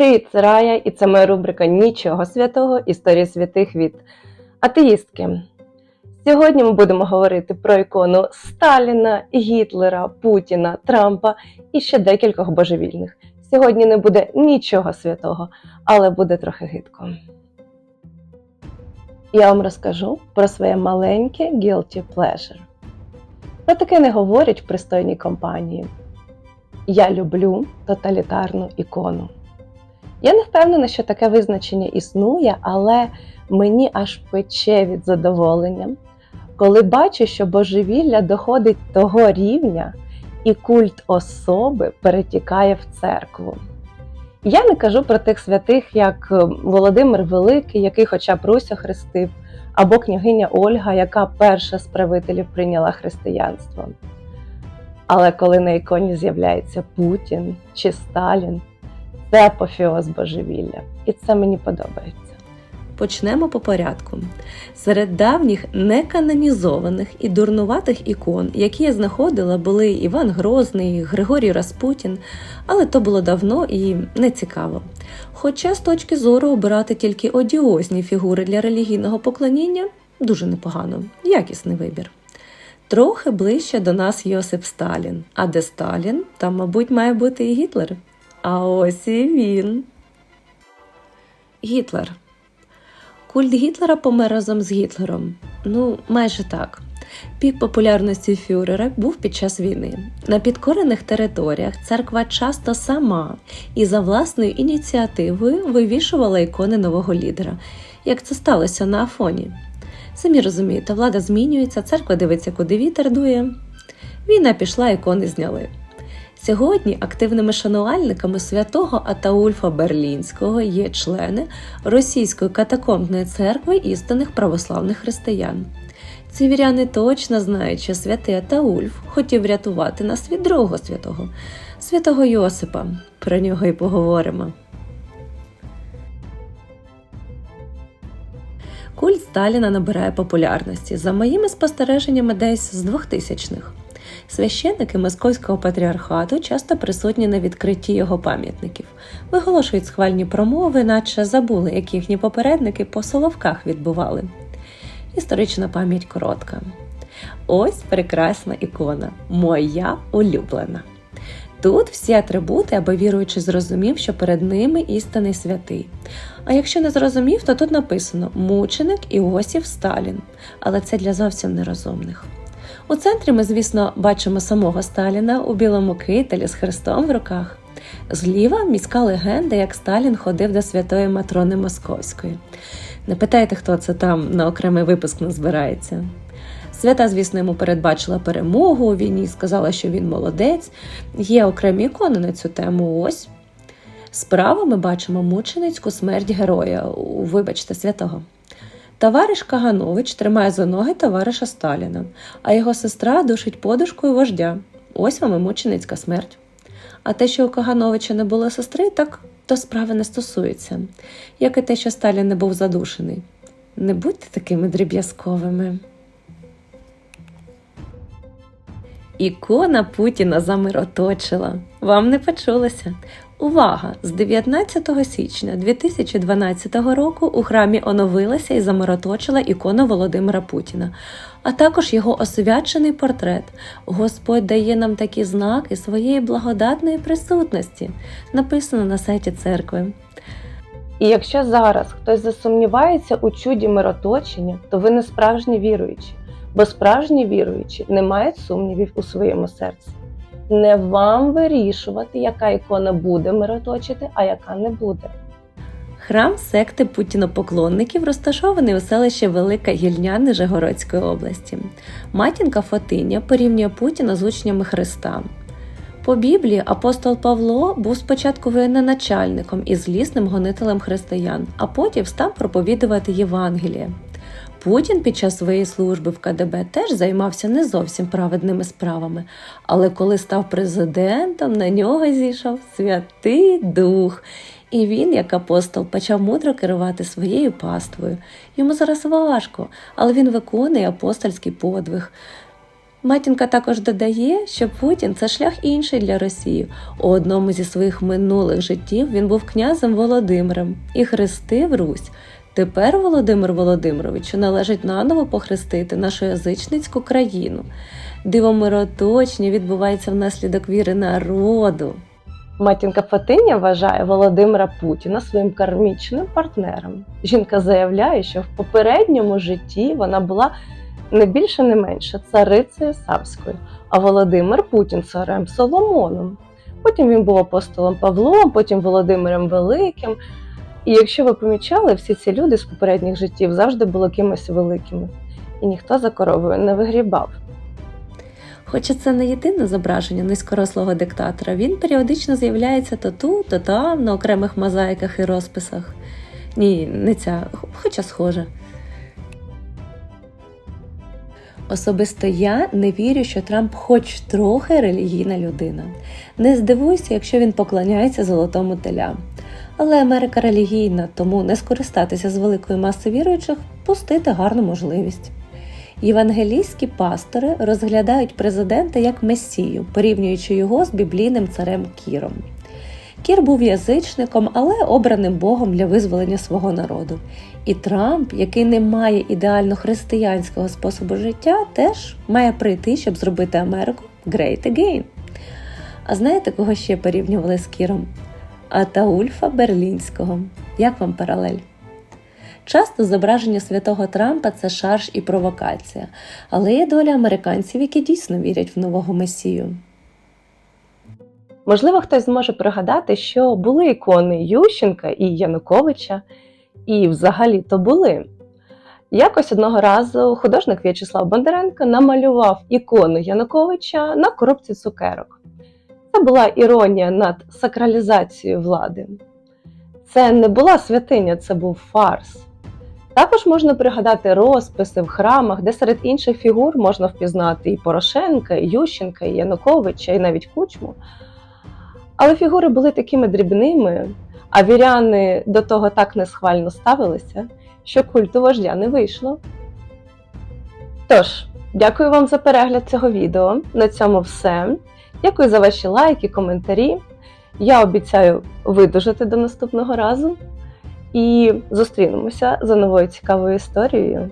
Привіт, це Рая, і це моя рубрика Нічого святого Історії святих від атеїстки. Сьогодні ми будемо говорити про ікону Сталіна, Гітлера, Путіна, Трампа і ще декількох божевільних. Сьогодні не буде нічого святого, але буде трохи гидко. Я вам розкажу про своє маленьке guilty pleasure. Про таке не говорять в пристойній компанії. Я люблю тоталітарну ікону. Я не впевнена, що таке визначення існує, але мені аж пече від задоволення, коли бачу, що божевілля доходить того рівня, і культ особи перетікає в церкву. Я не кажу про тих святих, як е, Володимир Великий, який хоча б Русь охрестив, або княгиня Ольга, яка перша з правителів прийняла християнство. Але коли на іконі з'являється Путін чи Сталін, це апофеоз божевілля, і це мені подобається. Почнемо по порядку. Серед давніх неканонізованих і дурнуватих ікон, які я знаходила, були Іван Грозний, Григорій Распутін, але то було давно і не цікаво. Хоча з точки зору обирати тільки одіозні фігури для релігійного поклоніння дуже непогано, якісний вибір. Трохи ближче до нас Йосип Сталін. А де Сталін, там, мабуть, має бути і Гітлер. А ось і він. Гітлер. Культ Гітлера помер разом з Гітлером. Ну, майже так. Пік популярності фюрера був під час війни. На підкорених територіях церква часто сама і за власною ініціативою вивішувала ікони нового лідера, як це сталося на Афоні. Самі розумієте, влада змінюється, церква дивиться, куди вітер дує. Війна пішла, ікони зняли. Сьогодні активними шанувальниками святого Атаульфа Берлінського є члени Російської катакомбної церкви істинних православних християн. Ці віряни точно знають, що святий Атаульф хотів врятувати нас від другого святого, святого Йосипа. Про нього й поговоримо. Культ Сталіна набирає популярності за моїми спостереженнями десь з 2000-х. Священники Московського патріархату часто присутні на відкритті його пам'ятників, виголошують схвальні промови, наче забули, як їхні попередники по соловках відбували. Історична пам'ять коротка. Ось прекрасна ікона, моя улюблена. Тут всі атрибути, аби віруючий зрозумів, що перед ними істинний святий. А якщо не зрозумів, то тут написано мученик Іосиф Сталін, але це для зовсім нерозумних. У центрі ми, звісно, бачимо самого Сталіна у білому кителі з хрестом в руках. Зліва міська легенда, як Сталін ходив до святої Матрони Московської. Не питайте, хто це там на окремий випуск не збирається. Свята, звісно, йому передбачила перемогу у війні, сказала, що він молодець. Є окремі ікони на цю тему. Ось. Справа ми бачимо мученицьку смерть героя, вибачте, святого. Товариш Каганович тримає за ноги товариша Сталіна, а його сестра душить подушкою вождя. Ось вам і мученицька смерть. А те, що у Кагановича не було сестри, так то справи не стосується, як і те, що Сталін не був задушений. Не будьте такими дріб'язковими. Ікона Путіна замироточила. Вам не почулося. Увага! З 19 січня 2012 року у храмі оновилася і замироточила ікона Володимира Путіна, а також його освячений портрет. Господь дає нам такі знаки своєї благодатної присутності, написано на сайті церкви. І якщо зараз хтось засумнівається у чуді мироточення, то ви не справжні віруючі, бо справжні віруючі не мають сумнівів у своєму серці. Не вам вирішувати, яка ікона буде мироточити, а яка не буде. Храм секти путінопоклонників розташований у селищі Велика Гільня Нижегородської області. Матінка Фотиня порівнює Путіна з учнями Христа. По Біблії апостол Павло був спочатку воєнноначальником і злісним гонителем християн, а потім став проповідувати Євангеліє. Путін під час своєї служби в КДБ теж займався не зовсім праведними справами, але коли став президентом, на нього зійшов Святий Дух. І він, як апостол, почав мудро керувати своєю паствою. Йому зараз важко, але він виконує апостольський подвиг. Матінка також додає, що Путін це шлях інший для Росії. У одному зі своїх минулих життів він був князем Володимиром і хрестив Русь. Тепер Володимир Володимировичу належить наново похрестити нашу язичницьку країну. Диво мироточення відбувається внаслідок віри народу. Матінка Фатиня вважає Володимира Путіна своїм кармічним партнером. Жінка заявляє, що в попередньому житті вона була не більше, не менше царицею Савською, а Володимир Путін царем Соломоном. Потім він був апостолом Павлом, потім Володимиром Великим. І якщо ви помічали, всі ці люди з попередніх життів завжди були кимось великими, і ніхто за коровою не вигрібав. Хоча це не єдине зображення низькорослого диктатора, він періодично з'являється то тут, то там, на окремих мозаїках і розписах. Ні, не ця, хоча схоже. Особисто я не вірю, що Трамп хоч трохи релігійна людина. Не здивуюся, якщо він поклоняється золотому теля. Але Америка релігійна, тому не скористатися з великої маси віруючих пустити гарну можливість. Євангелійські пастори розглядають президента як месію, порівнюючи його з біблійним царем Кіром. Кір був язичником, але обраним Богом для визволення свого народу. І Трамп, який не має ідеально християнського способу життя, теж має прийти, щоб зробити Америку great again. А знаєте, кого ще порівнювали з Кіром? Атаульфа Берлінського. Як вам паралель? Часто зображення святого Трампа це шарж і провокація, але є доля американців, які дійсно вірять в нового месію. Можливо, хтось зможе пригадати, що були ікони Ющенка і Януковича, і взагалі то були. Якось одного разу художник В'ячеслав Бондаренко намалював ікону Януковича на коробці цукерок. Це була іронія над сакралізацією влади. Це не була святиня, це був фарс. Також можна пригадати розписи в храмах, де серед інших фігур можна впізнати і Порошенка, і Ющенка, і Януковича, і навіть Кучму. Але фігури були такими дрібними, а віряни до того так несхвально ставилися, що культу вождя не вийшло. Тож, дякую вам за перегляд цього відео. На цьому все. Дякую за ваші лайки, коментарі. Я обіцяю видужати до наступного разу. І зустрінемося за новою цікавою історією.